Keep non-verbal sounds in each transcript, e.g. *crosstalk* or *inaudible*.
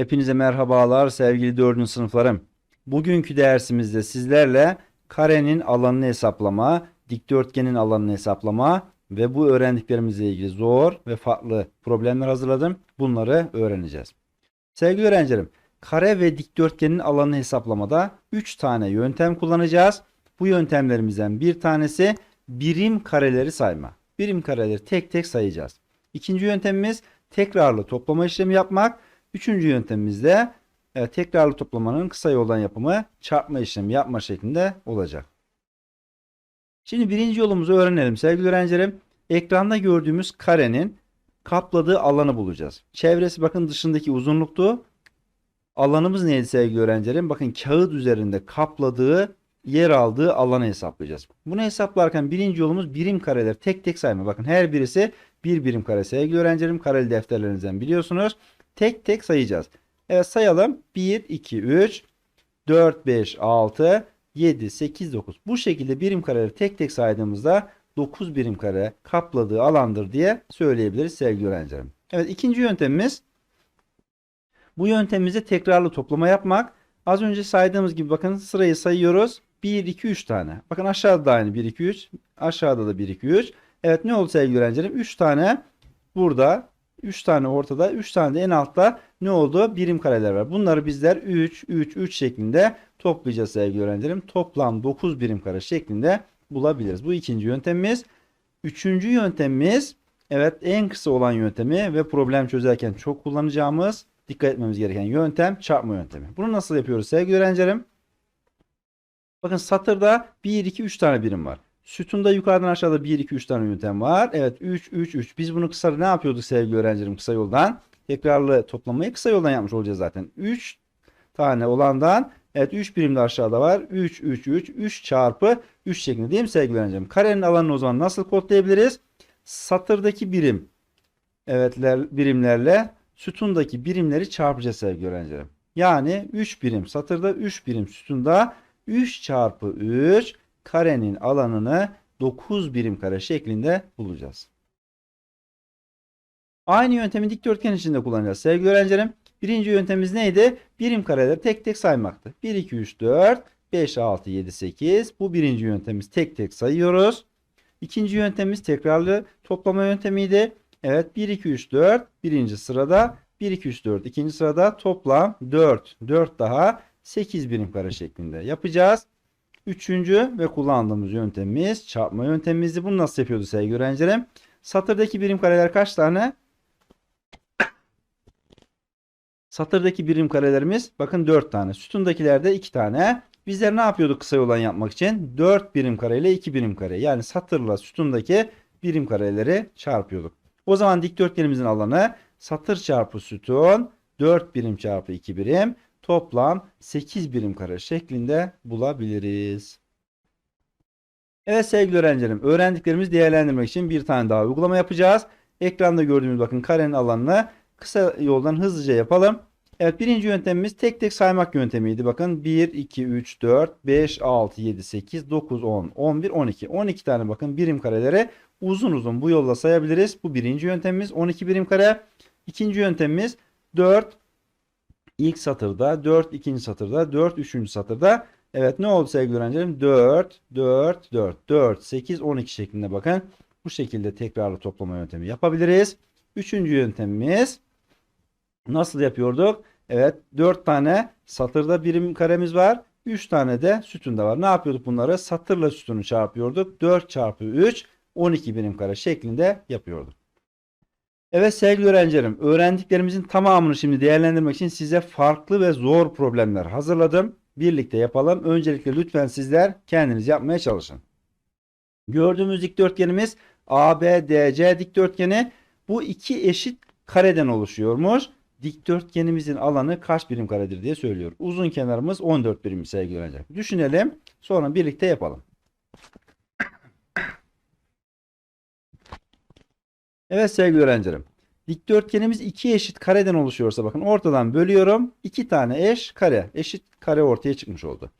Hepinize merhabalar sevgili 4. sınıflarım. Bugünkü dersimizde sizlerle karenin alanını hesaplama, dikdörtgenin alanını hesaplama ve bu öğrendiklerimizle ilgili zor ve farklı problemler hazırladım. Bunları öğreneceğiz. Sevgili öğrencilerim, kare ve dikdörtgenin alanını hesaplamada 3 tane yöntem kullanacağız. Bu yöntemlerimizden bir tanesi birim kareleri sayma. Birim kareleri tek tek sayacağız. İkinci yöntemimiz tekrarlı toplama işlemi yapmak. Üçüncü yöntemimiz de e, tekrarlı toplamanın kısa yoldan yapımı çarpma işlemi yapma şeklinde olacak. Şimdi birinci yolumuzu öğrenelim sevgili öğrencilerim. Ekranda gördüğümüz karenin kapladığı alanı bulacağız. Çevresi bakın dışındaki uzunluktu. Alanımız neydi sevgili öğrencilerim? Bakın kağıt üzerinde kapladığı yer aldığı alanı hesaplayacağız. Bunu hesaplarken birinci yolumuz birim kareler tek tek sayma. Bakın her birisi bir birim kare sevgili öğrencilerim. Kareli defterlerinizden biliyorsunuz. Tek tek sayacağız. Evet sayalım. 1, 2, 3, 4, 5, 6, 7, 8, 9. Bu şekilde birim kareleri tek tek saydığımızda 9 birim kare kapladığı alandır diye söyleyebiliriz sevgili öğrencilerim. Evet ikinci yöntemimiz bu yöntemimizde tekrarlı toplama yapmak. Az önce saydığımız gibi bakın sırayı sayıyoruz. 1, 2, 3 tane. Bakın aşağıda da aynı 1, 2, 3. Aşağıda da 1, 2, 3. Evet ne oldu sevgili öğrencilerim? 3 tane burada 3 tane ortada, 3 tane de en altta ne oldu? Birim kareler var. Bunları bizler 3, 3, 3 şeklinde toplayacağız sevgili öğrencilerim. Toplam 9 birim kare şeklinde bulabiliriz. Bu ikinci yöntemimiz. Üçüncü yöntemimiz evet en kısa olan yöntemi ve problem çözerken çok kullanacağımız dikkat etmemiz gereken yöntem çarpma yöntemi. Bunu nasıl yapıyoruz sevgili öğrencilerim? Bakın satırda 1, 2, 3 tane birim var. Sütunda yukarıdan aşağıda 1, 2, 3 tane yöntem var. Evet 3, 3, 3. Biz bunu kısa ne yapıyorduk sevgili öğrencilerim kısa yoldan? Tekrarlı toplamayı kısa yoldan yapmış olacağız zaten. 3 tane olandan evet 3 birim de aşağıda var. 3, 3, 3, 3 çarpı 3 şeklinde değil mi sevgili öğrencilerim? Karenin alanını o zaman nasıl kodlayabiliriz? Satırdaki birim evetler birimlerle sütundaki birimleri çarpacağız sevgili öğrencilerim. Yani 3 birim satırda 3 birim sütunda 3 çarpı 3 karenin alanını 9 birim kare şeklinde bulacağız. Aynı yöntemi dikdörtgen içinde kullanacağız sevgili öğrencilerim. Birinci yöntemimiz neydi? Birim kareleri tek tek saymaktı. 1, 2, 3, 4, 5, 6, 7, 8. Bu birinci yöntemimiz tek tek sayıyoruz. İkinci yöntemimiz tekrarlı toplama yöntemiydi. Evet 1, 2, 3, 4 birinci sırada 1, 2, 3, 4 ikinci sırada toplam 4. 4 daha 8 birim kare şeklinde yapacağız. Üçüncü ve kullandığımız yöntemimiz çarpma yöntemimizdi. Bunu nasıl yapıyordu sevgili öğrencilerim? Satırdaki birim kareler kaç tane? Satırdaki birim karelerimiz bakın 4 tane. Sütundakilerde 2 tane. Bizler ne yapıyorduk kısa yoldan yapmak için? 4 birim kare ile 2 birim kare. Yani satırla sütundaki birim kareleri çarpıyorduk. O zaman dikdörtgenimizin alanı satır çarpı sütun 4 birim çarpı 2 birim toplam 8 birim kare şeklinde bulabiliriz. Evet sevgili öğrencilerim öğrendiklerimizi değerlendirmek için bir tane daha uygulama yapacağız. Ekranda gördüğümüz bakın karenin alanını kısa yoldan hızlıca yapalım. Evet birinci yöntemimiz tek tek saymak yöntemiydi. Bakın 1, 2, 3, 4, 5, 6, 7, 8, 9, 10, 11, 12. 12 tane bakın birim kareleri uzun uzun bu yolla sayabiliriz. Bu birinci yöntemimiz 12 birim kare. İkinci yöntemimiz 4, ilk satırda, 4 ikinci satırda, 4 üçüncü satırda. Evet ne oldu sevgili öğrencilerim? 4, 4, 4, 4, 8, 12 şeklinde bakın. Bu şekilde tekrarlı toplama yöntemi yapabiliriz. Üçüncü yöntemimiz nasıl yapıyorduk? Evet 4 tane satırda birim karemiz var. 3 tane de sütunda var. Ne yapıyorduk bunları? Satırla sütunu çarpıyorduk. 4 çarpı 3 12 birim kare şeklinde yapıyorduk. Evet sevgili öğrencilerim, öğrendiklerimizin tamamını şimdi değerlendirmek için size farklı ve zor problemler hazırladım. Birlikte yapalım. Öncelikle lütfen sizler kendiniz yapmaya çalışın. Gördüğümüz dikdörtgenimiz ABDC dikdörtgeni. Bu iki eşit kareden oluşuyormuş. Dikdörtgenimizin alanı kaç birim karedir diye söylüyor. Uzun kenarımız 14 birim sevgili öğrenciler. Düşünelim. Sonra birlikte yapalım. Evet sevgili öğrencilerim. Dikdörtgenimiz iki eşit kareden oluşuyorsa bakın ortadan bölüyorum. iki tane eş kare. Eşit kare ortaya çıkmış oldu.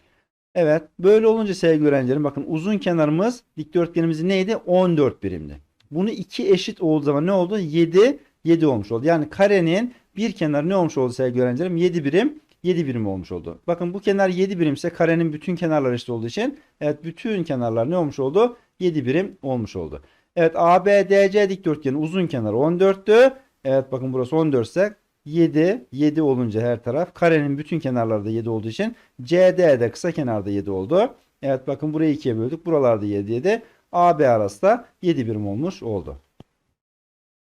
Evet böyle olunca sevgili öğrencilerim bakın uzun kenarımız dikdörtgenimizin neydi? 14 birimdi. Bunu iki eşit olduğu zaman ne oldu? 7 7 olmuş oldu. Yani karenin bir kenarı ne olmuş oldu sevgili öğrencilerim? 7 birim 7 birim olmuş oldu. Bakın bu kenar 7 birimse karenin bütün kenarları eşit olduğu için evet bütün kenarlar ne olmuş oldu? 7 birim olmuş oldu. Evet ABDC dikdörtgenin uzun kenarı 14'tü. Evet bakın burası 14 ise 7 7 olunca her taraf karenin bütün kenarları da 7 olduğu için CD de kısa kenarda 7 oldu. Evet bakın burayı ikiye böldük. Buralarda 7 7. AB arası da 7 birim olmuş oldu.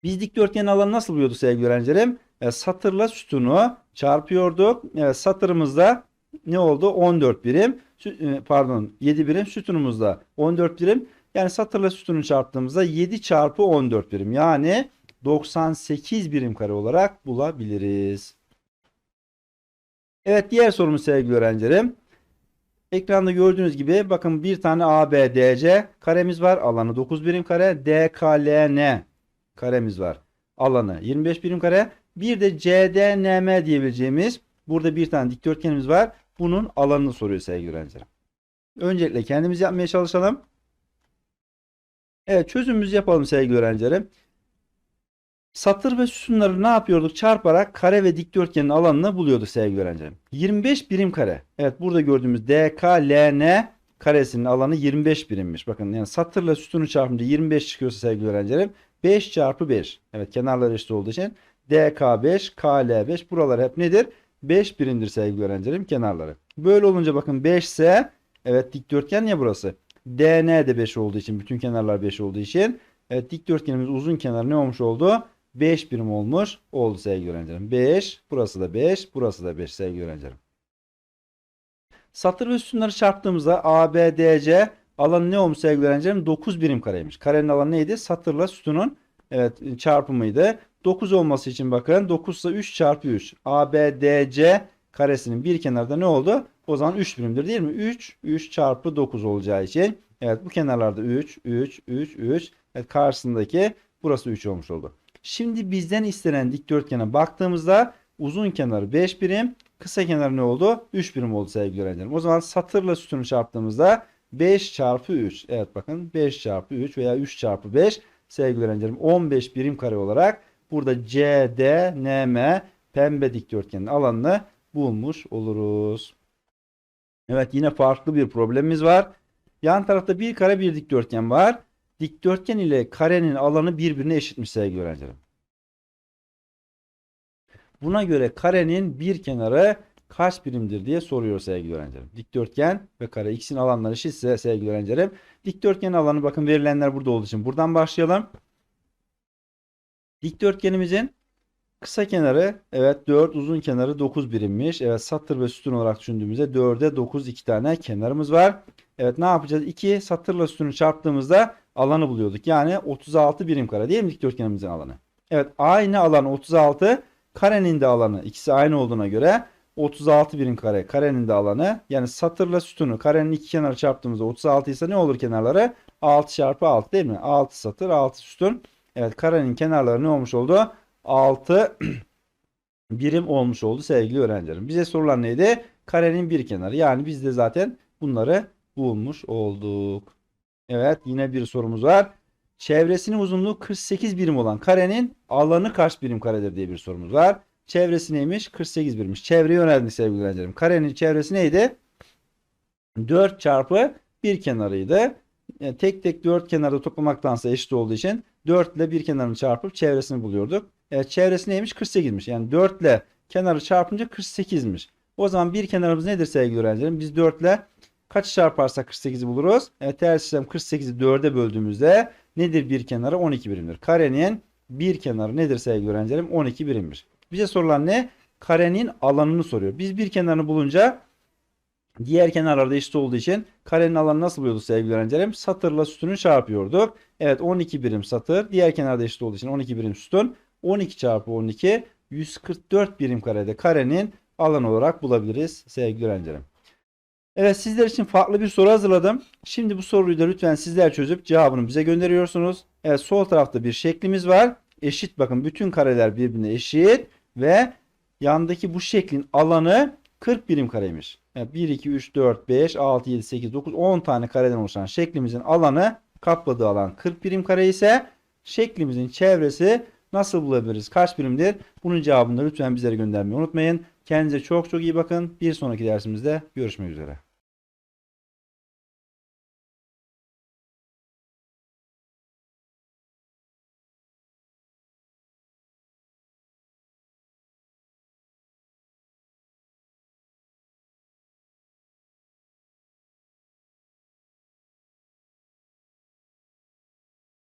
Biz dikdörtgenin alanı nasıl buluyorduk sevgili öğrencilerim? E, satırla sütunu çarpıyorduk. Evet, satırımızda ne oldu? 14 birim. E, Pardon 7 birim. Sütunumuzda 14 birim. Yani satırla sütunu çarptığımızda 7 çarpı 14 birim. Yani 98 birim kare olarak bulabiliriz. Evet diğer sorumuz sevgili öğrencilerim. Ekranda gördüğünüz gibi bakın bir tane ABDC karemiz var. Alanı 9 birim kare. DKLN karemiz var. Alanı 25 birim kare. Bir de CDNM diyebileceğimiz burada bir tane dikdörtgenimiz var. Bunun alanını soruyor sevgili öğrencilerim. Öncelikle kendimiz yapmaya çalışalım. Evet çözümümüzü yapalım sevgili öğrencilerim. Satır ve sütunları ne yapıyorduk? Çarparak kare ve dikdörtgenin alanını buluyorduk sevgili öğrencilerim. 25 birim kare. Evet burada gördüğümüz DKLN karesinin alanı 25 birimmiş. Bakın yani satırla sütunu çarpınca 25 çıkıyorsa sevgili öğrencilerim. 5 çarpı 5. Evet kenarlar eşit olduğu için DK5, KL5 buralar hep nedir? 5 birimdir sevgili öğrencilerim kenarları. Böyle olunca bakın 5 ise evet dikdörtgen ya burası. DN de 5 olduğu için bütün kenarlar 5 olduğu için evet dikdörtgenimiz uzun kenar ne olmuş oldu? 5 birim olmuş oldu sevgili öğrencilerim. 5 burası da 5 burası da 5 sevgili öğrencilerim. Satır ve sütunları çarptığımızda ABDC alanı ne olmuş sevgili öğrencilerim? 9 birim kareymiş. Karenin alanı neydi? Satırla sütunun evet çarpımıydı. 9 olması için bakın 9 ise 3 çarpı 3. ABDC karesinin bir kenarda ne oldu? O zaman 3 birimdir değil mi? 3, 3 çarpı 9 olacağı için. Evet bu kenarlarda 3, 3, 3, 3. Evet karşısındaki burası 3 olmuş oldu. Şimdi bizden istenen dikdörtgene baktığımızda uzun kenarı 5 birim, kısa kenarı ne oldu? 3 birim oldu sevgili öğrencilerim. O zaman satırla sütunu çarptığımızda 5 çarpı 3. Evet bakın 5 çarpı 3 veya 3 çarpı 5 sevgili öğrencilerim 15 birim kare olarak burada CDNM pembe dikdörtgenin alanını bulmuş oluruz. Evet yine farklı bir problemimiz var. Yan tarafta bir kare bir dikdörtgen var. Dikdörtgen ile karenin alanı birbirine eşitmiş sevgili öğrencilerim. Buna göre karenin bir kenarı kaç birimdir diye soruyor sevgili öğrencilerim. Dikdörtgen ve kare ikisinin alanları eşitse sevgili öğrencilerim. Dikdörtgenin alanı bakın verilenler burada olduğu için buradan başlayalım. Dikdörtgenimizin kısa kenarı evet 4 uzun kenarı 9 birimmiş. Evet satır ve sütun olarak düşündüğümüzde 4'e 9 iki tane kenarımız var. Evet ne yapacağız? 2 satırla sütunu çarptığımızda alanı buluyorduk. Yani 36 birim kare değil mi dikdörtgenimizin alanı? Evet aynı alan 36 karenin de alanı ikisi aynı olduğuna göre 36 birim kare karenin de alanı yani satırla sütunu karenin iki kenarı çarptığımızda 36 ise ne olur kenarları? 6 çarpı 6 değil mi? 6 satır 6 sütun. Evet karenin kenarları ne olmuş oldu? 6 *clears throat* birim olmuş oldu sevgili öğrencilerim. Bize sorulan neydi? Karenin bir kenarı. Yani biz de zaten bunları bulmuş olduk. Evet yine bir sorumuz var. Çevresinin uzunluğu 48 birim olan karenin alanı kaç birim karedir diye bir sorumuz var. Çevresi neymiş? 48 birimmiş. Çevreyi öğrendik sevgili öğrencilerim. Karenin çevresi neydi? 4 çarpı bir kenarıydı. Yani tek tek 4 kenarda toplamaktansa eşit olduğu için 4 ile bir kenarını çarpıp çevresini buluyorduk. Evet çevresi neymiş? 48'miş. Yani 4 ile kenarı çarpınca 48'miş. O zaman bir kenarımız nedir sevgili öğrencilerim? Biz 4 ile kaç çarparsak 48'i buluruz? Evet ters işlem 48'i 4'e böldüğümüzde nedir bir kenarı? 12 birimdir. Karenin bir kenarı nedir sevgili öğrencilerim? 12 birimdir. Bize sorulan ne? Karenin alanını soruyor. Biz bir kenarını bulunca diğer kenarlarda eşit olduğu için karenin alanı nasıl buluyorduk sevgili öğrencilerim? Satırla sütunu çarpıyorduk. Evet 12 birim satır. Diğer kenarda eşit olduğu için 12 birim sütun. 12 çarpı 12 144 birim karede karenin alanı olarak bulabiliriz sevgili öğrencilerim. Evet sizler için farklı bir soru hazırladım. Şimdi bu soruyu da lütfen sizler çözüp cevabını bize gönderiyorsunuz. Evet sol tarafta bir şeklimiz var. Eşit bakın bütün kareler birbirine eşit ve yandaki bu şeklin alanı 40 birim kareymiş. Yani 1, 2, 3, 4, 5, 6, 7, 8, 9, 10 tane kareden oluşan şeklimizin alanı kapladığı alan 40 birim kare ise şeklimizin çevresi nasıl bulabiliriz? Kaç birimdir? Bunun cevabını lütfen bizlere göndermeyi unutmayın. Kendinize çok çok iyi bakın. Bir sonraki dersimizde görüşmek üzere.